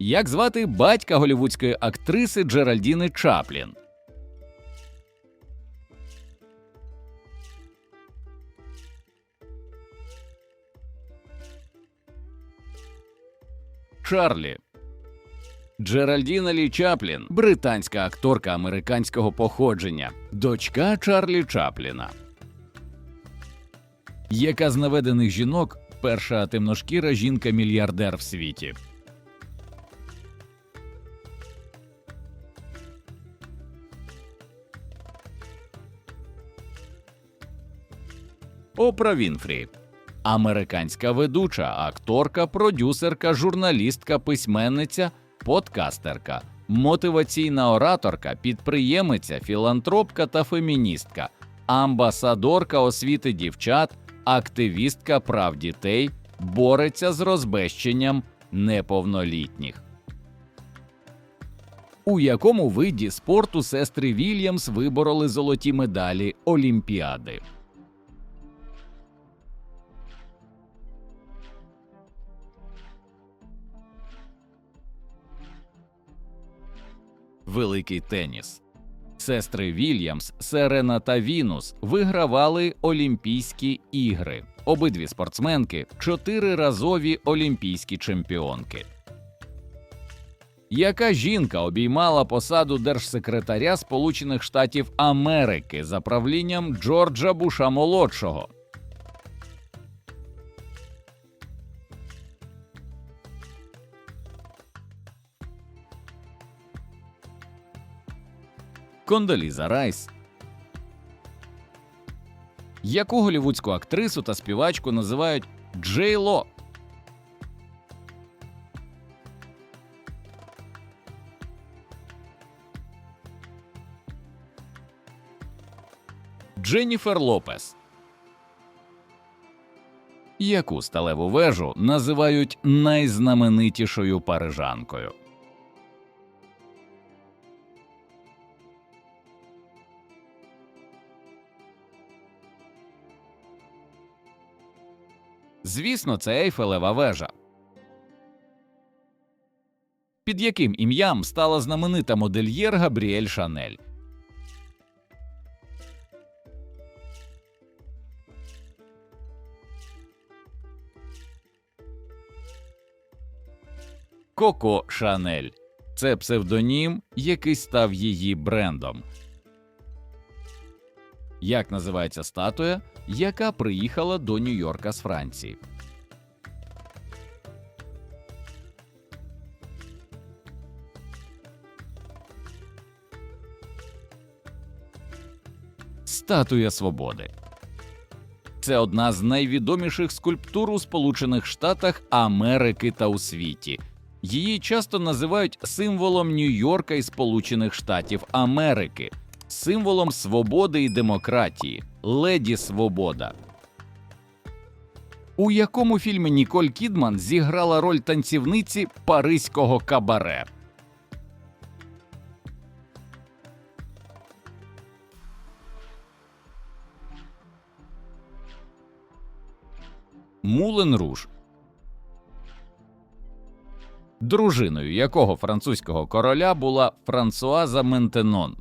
Як звати батька голівудської актриси Джеральдіни Чаплін? Чарлі. Джеральдіна Лі Чаплін, британська акторка американського походження, дочка Чарлі Чапліна. Яка з наведених жінок перша темношкіра жінка-мільярдер в світі? Опра Вінфрі. Американська ведуча, акторка, продюсерка, журналістка, письменниця, подкастерка, мотиваційна ораторка, підприємиця, філантропка та феміністка, амбасадорка освіти дівчат, активістка прав дітей, бореться з розбещенням неповнолітніх. У якому виді спорту сестри Вільямс вибороли золоті медалі Олімпіади? Великий теніс. Сестри Вільямс, Серена та Вінус вигравали Олімпійські ігри. Обидві спортсменки чотириразові олімпійські чемпіонки. Яка жінка обіймала посаду держсекретаря Сполучених Штатів Америки за правлінням Джорджа Буша молодшого? Кондоліза Райс. Яку голівудську актрису та співачку називають Джей Ло? Дженніфер Лопес. Яку сталеву вежу називають найзнаменитішою парижанкою? Звісно, це Ейфелева вежа. Під яким ім'ям стала знаменита модельєр Габріель Шанель? Коко Шанель. Це псевдонім, який став її брендом. Як називається статуя, яка приїхала до Нью-Йорка з Франції? Статуя Свободи. Це одна з найвідоміших скульптур у Сполучених Штатах Америки та у світі. Її часто називають символом Нью-Йорка і Сполучених Штатів Америки, символом свободи і демократії, леді Свобода. У якому фільмі Ніколь Кідман зіграла роль танцівниці паризького кабаре? Мулен Руж. Дружиною якого французького короля була Франсуаза Ментенон.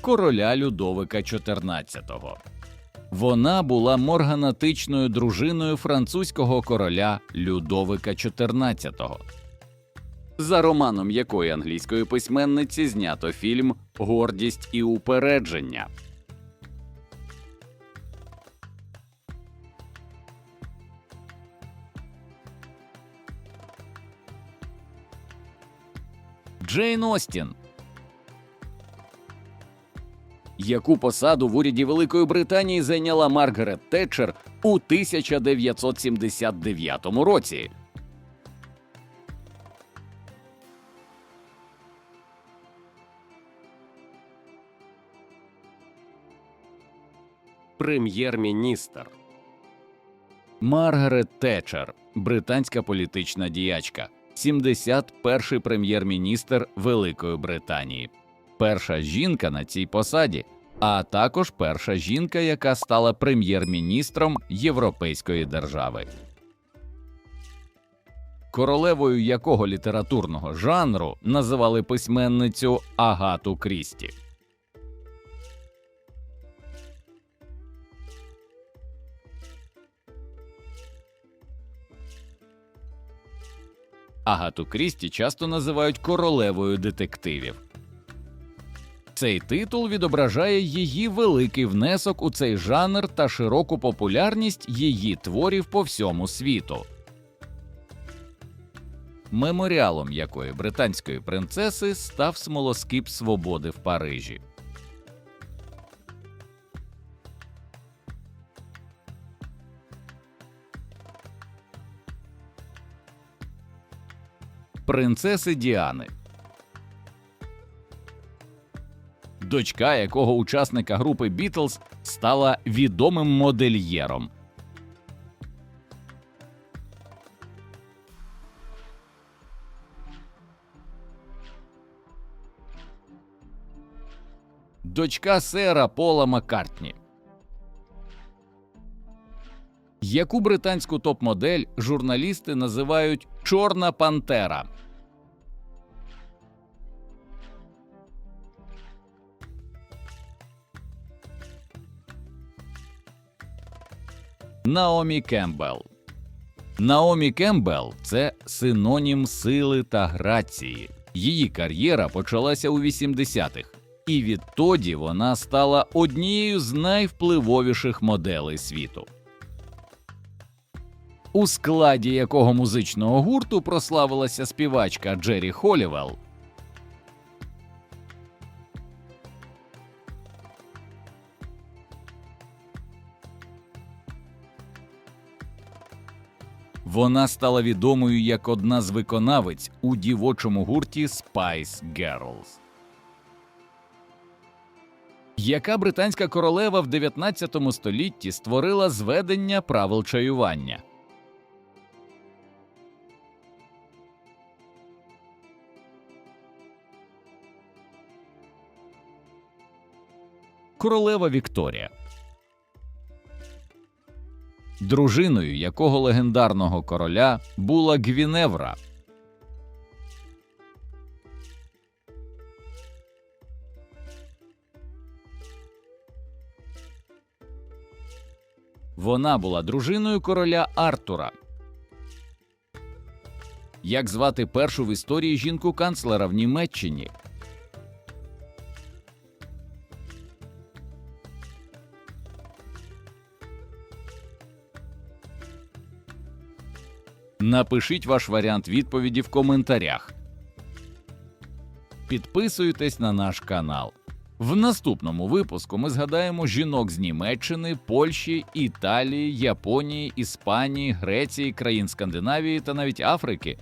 Короля Людовика XIV. Вона була морганатичною дружиною французького короля Людовика XIV. За романом якої англійської письменниці знято фільм Гордість і упередження. Джейн Остін. Яку посаду в уряді Великої Британії зайняла Маргарет Тетчер у 1979 році? Прем'єр-міністр. Маргарет Тетчер, британська політична діячка, 71-й прем'єр-міністр Великої Британії, перша жінка на цій посаді, а також перша жінка, яка стала прем'єр-міністром Європейської держави. Королевою якого літературного жанру називали письменницю Агату Крісті. Агату Крісті часто називають королевою детективів. Цей титул відображає її великий внесок у цей жанр та широку популярність її творів по всьому світу. Меморіалом якої британської принцеси став смолоскип свободи в Парижі. Принцеси Діани дочка якого учасника групи Бітлз стала відомим модельєром. Дочка сера Пола Маккартні. Яку британську топ-модель журналісти називають Чорна Пантера? Наомі Кембел. Наомі Кембел це синонім сили та грації. Її кар'єра почалася у 80-х, і відтоді вона стала однією з найвпливовіших моделей світу. У складі якого музичного гурту прославилася співачка Джері Холівелл, Вона стала відомою як одна з виконавиць у дівочому гурті Spice Girls. Яка британська королева в 19 столітті створила зведення правил чаювання? Королева Вікторія. Дружиною якого легендарного короля була Гвіневра. Вона була дружиною короля Артура. Як звати першу в історії жінку канцлера в Німеччині? Напишіть ваш варіант відповіді в коментарях. Підписуйтесь на наш канал. В наступному випуску ми згадаємо жінок з Німеччини, Польщі, Італії, Японії, Іспанії, Греції, країн Скандинавії та навіть Африки,